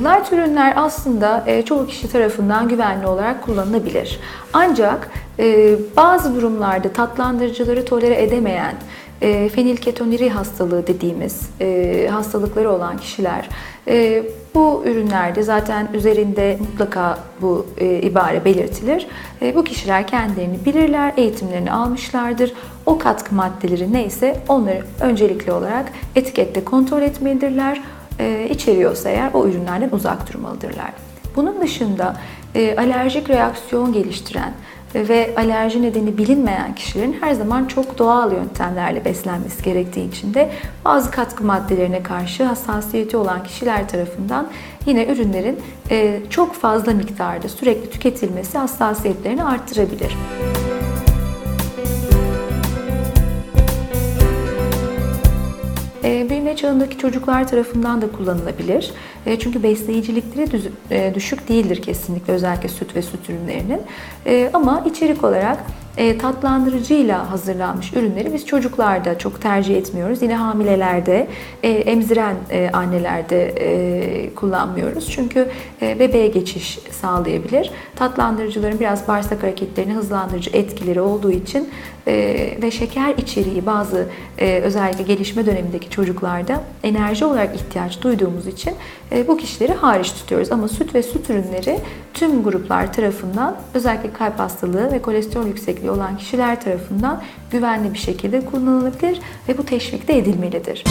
Light ürünler aslında e, çoğu kişi tarafından güvenli olarak kullanılabilir. Ancak e, bazı durumlarda tatlandırıcıları tolere edemeyen, e, hastalığı dediğimiz e, hastalıkları olan kişiler bu ürünlerde zaten üzerinde mutlaka bu ibare belirtilir. Bu kişiler kendilerini bilirler, eğitimlerini almışlardır. O katkı maddeleri neyse onları öncelikli olarak etikette kontrol etmelidirler. E, içeriyorsa eğer o ürünlerden uzak durmalıdırlar. Bunun dışında e, alerjik reaksiyon geliştiren ve alerji nedeni bilinmeyen kişilerin her zaman çok doğal yöntemlerle beslenmesi gerektiği için de bazı katkı maddelerine karşı hassasiyeti olan kişiler tarafından yine ürünlerin e, çok fazla miktarda sürekli tüketilmesi hassasiyetlerini arttırabilir. E, Büyüme çağındaki çocuklar tarafından da kullanılabilir. E, Çünkü besleyicilikleri e, düşük değildir kesinlikle özellikle süt ve süt ürünlerinin. E, Ama içerik olarak e, tatlandırıcıyla hazırlanmış ürünleri biz çocuklarda çok tercih etmiyoruz. Yine hamilelerde, e, emziren e, annelerde e, kullanmıyoruz. Çünkü e, bebeğe geçiş sağlayabilir. Tatlandırıcıların biraz bağırsak hareketlerini hızlandırıcı etkileri olduğu için e, ve şeker içeriği bazı e, özellikle gelişme dönemindeki çocuklarda enerji olarak ihtiyaç duyduğumuz için e, bu kişileri hariç tutuyoruz. Ama süt ve süt ürünleri tüm gruplar tarafından özellikle kalp hastalığı ve kolesterol yüksekliği olan kişiler tarafından güvenli bir şekilde kullanılabilir ve bu teşvik de edilmelidir.